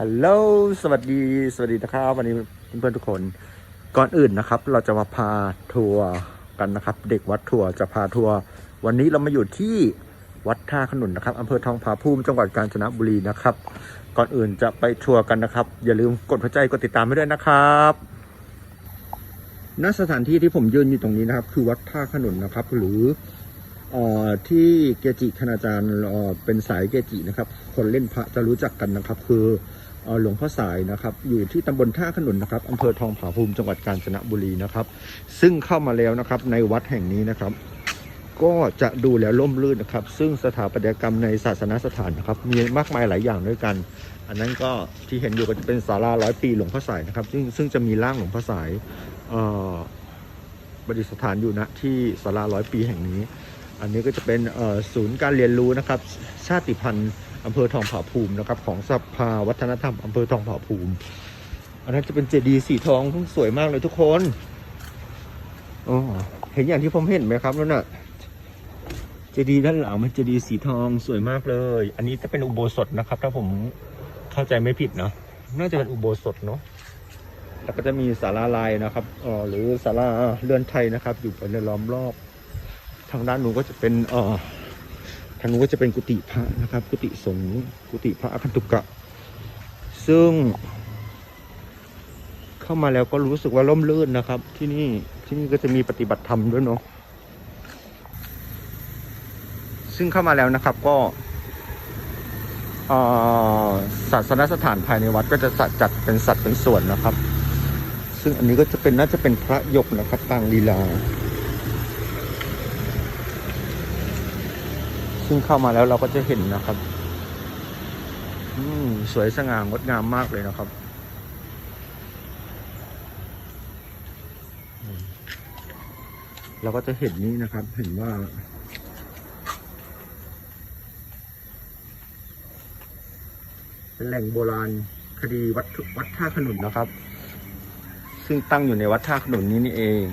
ฮัลโหล สวัสดี สวัสดีนะครับ วันนี้เพื่อนๆทุกคน ก่อนอื่นนะครับ เราจะมาพาทัวร์กันนะครับ เด็กวัดทัวร์จะพาทัวร์ วันนี้เรามาอยู่ที่วัดท่าขนุนนะครับอำเภอทองผาภูมิ จังหวัดกาญจนบุรีนะครับ ก่อนอื่นจะไปทัวร์กันนะครับ อย่าลืมกดหัวใจ กดติดตามให้ด้วยนะครับณสถานที่ที่ผมยืนอยู่ตรงนี้นะครับ คือวัดท่าขนุนนะครับ หรือเอ่อ ที่เกจิคณาจารย์เป็นสายเกจินะครับ คนเล่นพระจะรู้จักกันนะครับ คือหลวงพ่อสายนะครับ อยู่ที่ตำบลท่าขนุนนะครับอำเภอทองผาภูมิจังหวัดกาญจนบุรีนะครับ ซึ่งเข้ามาแล้วนะครับในวัดแห่งนี้นะครับ ก็จะดูแล้วร่มรื่นนะครับ ซึ่งสถาปัตยกรรมในศาสนสถานนะครับ มีมากมายหลายอย่างด้วยกัน อันนั้นก็ที่เห็นอยู่ก็จะเป็นศาลาร้อยปีหลวงพ่อสายนะครับซึ่งซึ่งจะมีร่างหลวงพ่อสายประดิษฐานอยู่ณที่ศาลาร้อยปีแห่งนี้ อันนี้ก็จะเป็นศูนย์การเรียนรู้นะครับ ชาติพันธุ์อำเภอทองผาภูมินะครับ ของสภาวัฒนธรรมอำเภอทองผาภูมิ อันนั้นจะเป็นเจดีย์สีทองสวยมากเลยทุกคนอ๋อเห็นอย่างที่ผมเห็นไหมครับนั่นน่ะเจดีย์ด้านหลังมันเจดีย์สีทองสวยมากเลย อันนี้จะเป็นอุโบสถนะครับ ถ้าผมเข้าใจไม่ผิดเนาะน่าจะเป็นอุโบสถเนาะแล้วก็จะมีศาลาลายนะครับออหรือศาลาเรือนไทยนะครับ อยู่เป็นล้อมรอบางด้านนู้นก็จะเป็นเอ่อทางนู้นก็จะเป็นกุฏิพระนะครับ กุฏิสงฆ์กุฏิพระอคันตุกะ ซึ่ง เข้ามาแล้วก็รู้สึกว่าร่มรื่นนะครับ ที่นี่ที่นี่ก็จะมีปฏิบัติธรรมด้วยเนาะซึ่งเข้ามาแล้วนะครับก็ศาสนสถานภายในวัดก็จะจัดเป็นสัดเป็นส่วนนะครับ ซึ่งอันนี้ก็จะเป็นน่าจะเป็นพระยกนะครับปางลีลา ซึ่งเข้ามาแล้วเราก็จะเห็นนะครับ อืมสวยสง่างดงามมากเลยนะครับ เราก็จะเห็นนี้นะครับ เห็นว่า เป็นแหล่งโบราณคดีวัดวัดท่าขนุนนะครับ ซึ่งตั้งอยู่ในวัดท่าขนุนนี้นี่เอง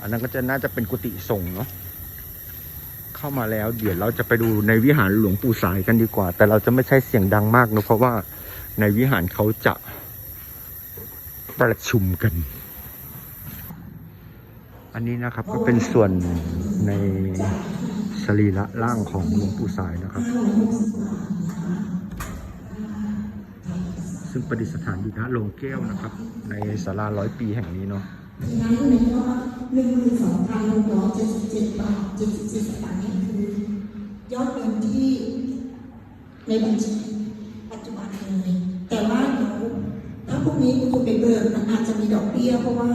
อันนั้นก็จะน่าจะเป็นกุฏิสงฆ์เนาะ เข้ามาแล้วเดี๋ยวเราจะไปดูในวิหารหลวงปู่สายกันดีกว่า แต่เราจะไม่ใช่เสียงดังมากนะเพราะว่าในวิหารเขาจะประชุมกัน อันนี้นะครับก็เป็นส่วนในสรีระร่างของหลวงปู่สายนะครับ ซึ่งประดิษฐานอยู่ณโรงแก้วนะครับ ในศาลาร้อยปีแห่งนี้เนาะ นั้นในยอดหนึ่งหมื่นสองพันหกร้อยเจ็ดสิบเจ็ดบาทเจ็ดสิบสี่สตางค์นี่คือยอดเงินที่ในบัญชีปัจจุบันเลยแต่ว่าเดี๋ยวถ้าพรุ่งนี้คุณไปเบิกมันอาจจะมีดอกเบี้ยเพราะว่า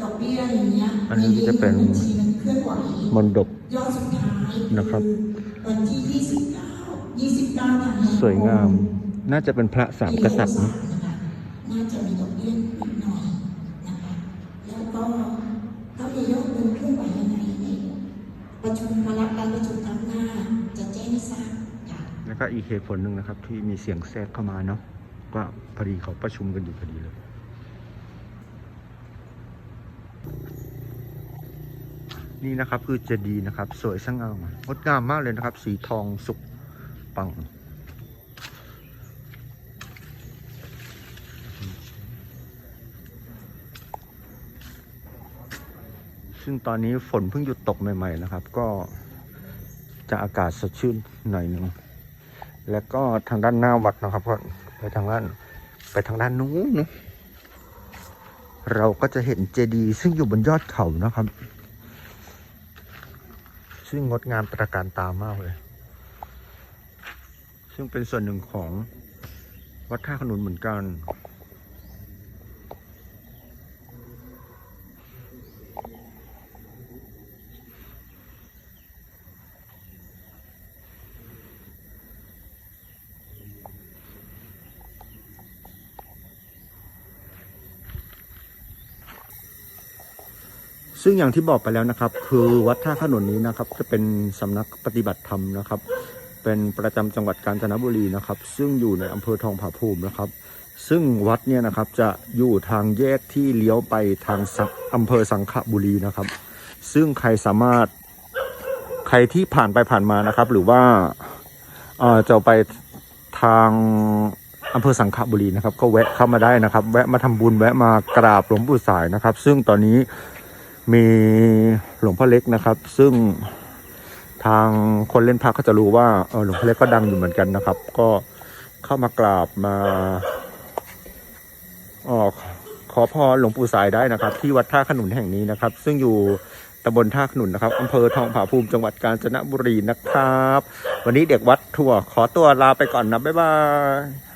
ดอกเบี้ยอย่างเงี้ยอันนี้จะเป็นบัญชีมันเคลื่อนไหวมนดบยอดสุดท้ายนะครับวันที่ยี่สิบเก้ายี่สิบเก้าธันวาคมสวยงาม น่าจะเป็นพระสามกษัตริย์นะ น่าจะมีดอกเบี้ยนิดหน่อยนะคะ แล้วก็ถ้ามียอดเงินเคลื่อนไหวยังไงใน มารับการประชุมครั้งหน้าจะแจ้งให้ทราบค่ะแล้วก็อีกเหตุผลหนึ่งนะครับ ที่มีเสียงแทรกเข้ามาเนาะก็พอดีเขาประชุมกันอยู่พอดีเลย นี่นะครับคือเจดีย์นะครับ สวยสง่างงดงามมากเลยนะครับ สีทองสุกปัง ซึ่งตอนนี้ฝนเพิ่งหยุดตกใหม่ ๆ นะครับ ก็จะอากาศสดชื่นหน่อยหนึ่งแล้วก็ทางด้านหน้าวัดนะครับก็ไปทางด้านไปทางด้านนู้นนะเราก็จะเห็นเจดีย์ซึ่งอยู่บนยอดเขานะครับ ซึ่งงดงามตระการตามากเลย ซึ่งเป็นส่วนหนึ่งของวัดท่าขนุนเหมือนกัน ซึ่งอย่างที่บอกไปแล้วนะครับ คือวัดท่าขนุนนี้นะครับ จะเป็นสำนักปฏิบัติธรรมนะครับ เป็นประจำจังหวัดกาญจนบุรีนะครับ ซึ่งอยู่ในอำเภอทองผาภูมินะครับ ซึ่งวัดเนี่ยนะครับจะอยู่ทางแยกที่เลี้ยวไปทางอำเภอสังขบุรีนะครับ ซึ่งใครสามารถใครที่ผ่านไปผ่านมานะครับ หรือว่าเออจะไปทางอำเภอสังขบุรีนะครับ ก็แวะเข้ามาได้นะครับ แวะมาทำบุญแวะมากราบหลวงปู่สายนะครับ ซึ่งตอนนี้ มีหลวงพ่อเล็กนะครับ ซึ่งทางคนเล่นพระก็จะรู้ว่าเออหลวงพ่อเล็กก็ดังอยู่เหมือนกันนะครับ ก็เข้ามากราบมาออกขอพรหลวงปู่สายได้นะครับ ที่วัดท่าขนุนแห่งนี้นะครับ ซึ่งอยู่ตำบลท่าขนุนนะครับอำเภอทองผาภูมิจังหวัดกาญจนบุรีนะครับ วันนี้เด็กวัดทัวร์ขอตัวลาไปก่อนนะบ๊ายบาย